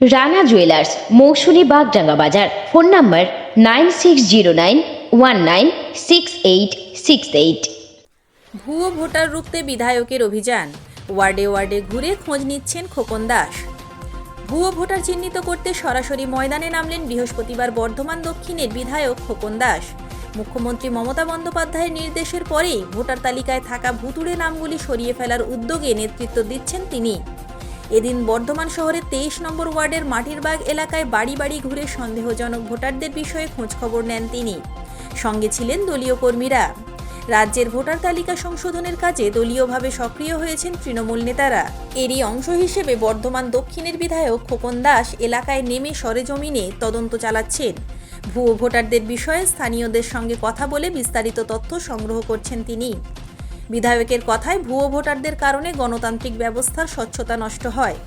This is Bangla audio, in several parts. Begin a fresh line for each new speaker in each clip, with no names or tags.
রানা জুয়েলার্স মৌসুমি বাগডাঙ্গা বাজার। Phone number nine six zero nine one nine six eight six eight.
ভুয়ো ভোটার রুখতে বিধায়কের অভিযান। ওয়ার্ডে ওয়ার্ডে ঘুরে খোঁজ নিচ্ছেন খোকন দাস। ভুয়ো ভোটার চিহ্নিত করতে সরাসরি ময়দানে নামলেন বৃহস্পতিবার বর্ধমান দক্ষিণের বিধায়ক খোকন দাস। মুখ্যমন্ত্রী মমতা বন্দ্যোপাধ্যায়ের নির্দেশের পরেই ভোটার তালিকায় থাকা ভুতুড়ে নামগুলি সরিয়ে ফেলার উদ্যোগে নেতৃত্ব দিচ্ছেন তিনি। এদিন বর্ধমান শহরের তেইশ নম্বর ওয়ার্ডের মাটিরবাগ এলাকায় বাড়ি বাড়ি ঘুরে সন্দেহজনক ভোটারদের বিষয়ে খোঁজখবর নেন তিনি। সঙ্গে ছিলেন দলীয় কর্মীরা। রাজ্যের ভোটার তালিকা সংশোধনের কাজে দলীয়ভাবে সক্রিয় হয়েছেন তৃণমূল নেতারা। এরই অংশ হিসেবে বর্ধমান দক্ষিণের বিধায়ক খোকন দাস এলাকায় নেমে সরেজমিনে তদন্ত চালাচ্ছেন। ভুয়ো ভোটারদের বিষয়ে স্থানীয়দের সঙ্গে কথা বলে বিস্তারিত তথ্য সংগ্রহ করছেন তিনি। বিধায়কের কথায় ভুয়ো ভোটারদের কারণে গণতান্ত্রিক ব্যবস্থার স্বচ্ছতা নষ্ট হয়।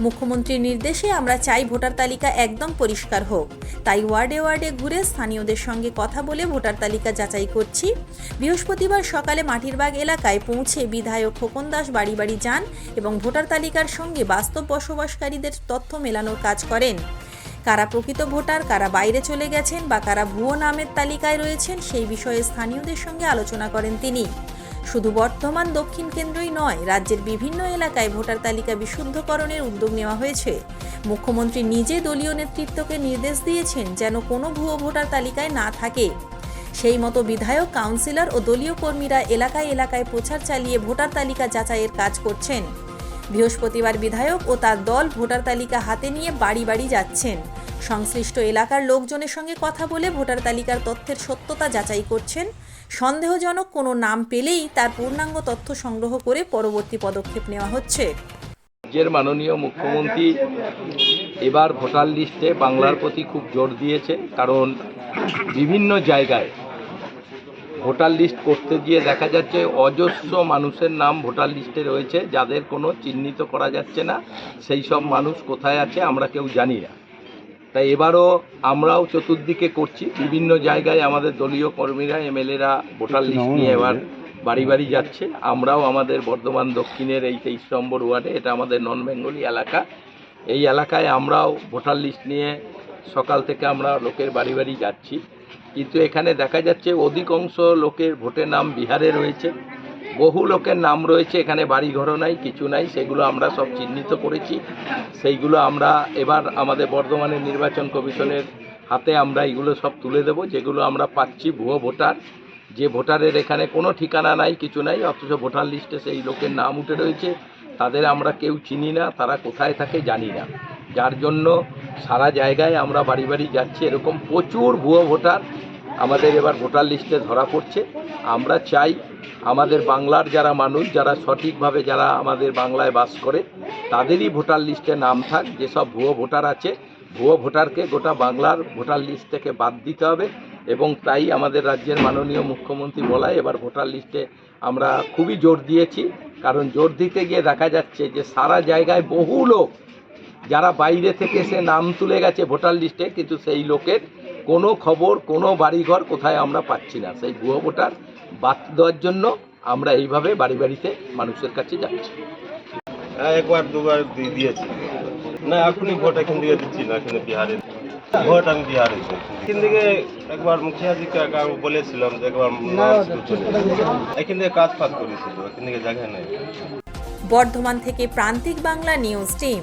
মুখ্যমন্ত্রীর নির্দেশে আমরা চাই ভোটার তালিকা একদম পরিষ্কার হোক। তাই ওয়ার্ডে ওয়ার্ডে ঘুরে স্থানীয়দের সঙ্গে কথা বলে ভোটার তালিকা যাচাই করছি। বৃহস্পতিবার সকালে মাটিরবাগ এলাকায় পৌঁছে বিধায়ক খোকন দাস বাড়ি বাড়ি যান এবং ভোটার তালিকার সঙ্গে বাস্তব বসবাসকারীদের তথ্য মেলানোর কাজ করেন। কারা প্রকৃত ভোটার, কারা বাইরে চলে গেছেন বা কারা ভুয়ো নামের তালিকায় রয়েছেন সেই বিষয়ে স্থানীয়দের সঙ্গে আলোচনা করেন তিনি। শুধু বর্তমান দক্ষিণ কেন্দ্রই নয়, রাজ্যের বিভিন্ন এলাকায় ভোটার তালিকা বিশুদ্ধকরণের উদ্যোগ নেওয়া হয়েছে। মুখ্যমন্ত্রী নিজে দলীয় নেতৃত্বকে নির্দেশ দিয়েছেন যেন কোনো ভুয়ো ভোটার তালিকায় না থাকে। সেই মতো বিধায়ক, কাউন্সিলর ও দলীয় কর্মীরা এলাকায় এলাকায় প্রচার চালিয়ে ভোটার তালিকা যাচাইয়ের কাজ করছেন। বৃহস্পতিবার বিধায়ক ও তার দল ভোটার তালিকা হাতে নিয়ে বাড়ি বাড়ি যাচ্ছেন। সংশ্লিষ্ট এলাকার লোকজনের সঙ্গে কথা বলে ভোটার তালিকার তথ্যের সত্যতা যাচাই করছেন। সন্দেহজনক কোনো নাম পেলেই তার পূর্ণাঙ্গ তথ্য সংগ্রহ করে পরবর্তী পদক্ষেপ নেওয়া হচ্ছে।
রাজ্যের মাননীয় মুখ্যমন্ত্রী এবার ভোটার লিস্টে বাংলার প্রতি খুব জোর দিয়েছে, কারণ বিভিন্ন জায়গায় ভোটার লিস্ট করতে গিয়ে দেখা যাচ্ছে অজস্র মানুষের নাম ভোটার লিস্টে রয়েছে, যাদের কোনো চিহ্নিত করা যাচ্ছে না। সেই সব মানুষ কোথায় আছে আমরা কেউ জানি না। তাই এবারও আমরাও চতুর্দিকে করছি। বিভিন্ন জায়গায় আমাদের দলীয় কর্মীরা এমএলএরা ভোটার লিস্ট নিয়ে এবার বাড়ি বাড়ি যাচ্ছে। আমরাও আমাদের বর্ধমান দক্ষিণের এই তেইশ নম্বর ওয়ার্ডে এটা আমাদের নন বেঙ্গলি এলাকা। এই এলাকায় আমরাও ভোটার লিস্ট নিয়ে সকাল থেকে আমরা লোকের বাড়ি বাড়ি যাচ্ছি। কিন্তু এখানে দেখা যাচ্ছে অধিকাংশ লোকের ভোটের নাম বিহারে রয়েছে। বহু লোকের নাম রয়েছে, এখানে বাড়ি ঘরও নাই, কিছু নাই, সেগুলো আমরা সব চিহ্নিত করেছি। সেইগুলো আমরা এবার আমাদের বর্ধমানের নির্বাচন কমিশনের হাতে আমরা এগুলো সব তুলে দেব, যেগুলো আমরা পাচ্ছি ভুয়ো ভোটার। যে ভোটারের এখানে কোনো ঠিকানা নাই, কিছু নাই, অথচ ভোটার লিস্টে সেই লোকের নাম উঠে রয়েছে, তাদের আমরা কেউ চিনি না, তারা কোথায় থাকে জানি না। যার জন্য সারা জায়গায় আমরা বাড়ি বাড়ি যাচ্ছি, এরকম প্রচুর ভুয়ো ভোটার আমাদের এবার ভোটার লিস্টে ধরা পড়ছে। আমরা চাই আমাদের বাংলার যারা মানুষ, যারা সঠিকভাবে যারা আমাদের বাংলায় বাস করে, তাদেরই ভোটার লিস্টে নাম থাক। যেসব ভুয়ো ভোটার আছে, ভুয়ো ভোটারকে গোটা বাংলার ভোটার লিস্ট থেকে বাদ দিতে হবে এবং তাই আমাদের রাজ্যের মাননীয় মুখ্যমন্ত্রী বলায় এবার ভোটার লিস্টে আমরা খুবই জোর দিয়েছি। কারণ জোর দিতে গিয়ে দেখা যাচ্ছে যে সারা জায়গায় বহু লোক, যারা বাইরে থেকে এসে নাম তুলে গেছে ভোটার লিস্টে, কিন্তু সেই লোকের কোনো খবর কোনো বাড়িঘর কোথায় আমরা পাচ্ছি না। সেই ভুয়ো ভোটার বাদ দেওয়ার জন্য আমরা এইভাবে বাড়ি বাড়িতে মানুষের কাছে যাচ্ছি।
হ্যাঁ একবার দুবার দিয়ে দিয়েছি। না এখনই ভোট এখান থেকে দিচ্ছি না এখানে বিহারে। ভোট আমি বিহারে এখান থেকে একবার মুখিয়াজিকে আমি বলেছিলাম যে একবার। এখান থেকে কাজ ফাজ করেছিল এখান থেকে জায়গা নেই।
বর্ধমান থেকে প্রান্তিক বাংলা নিউজ টিম।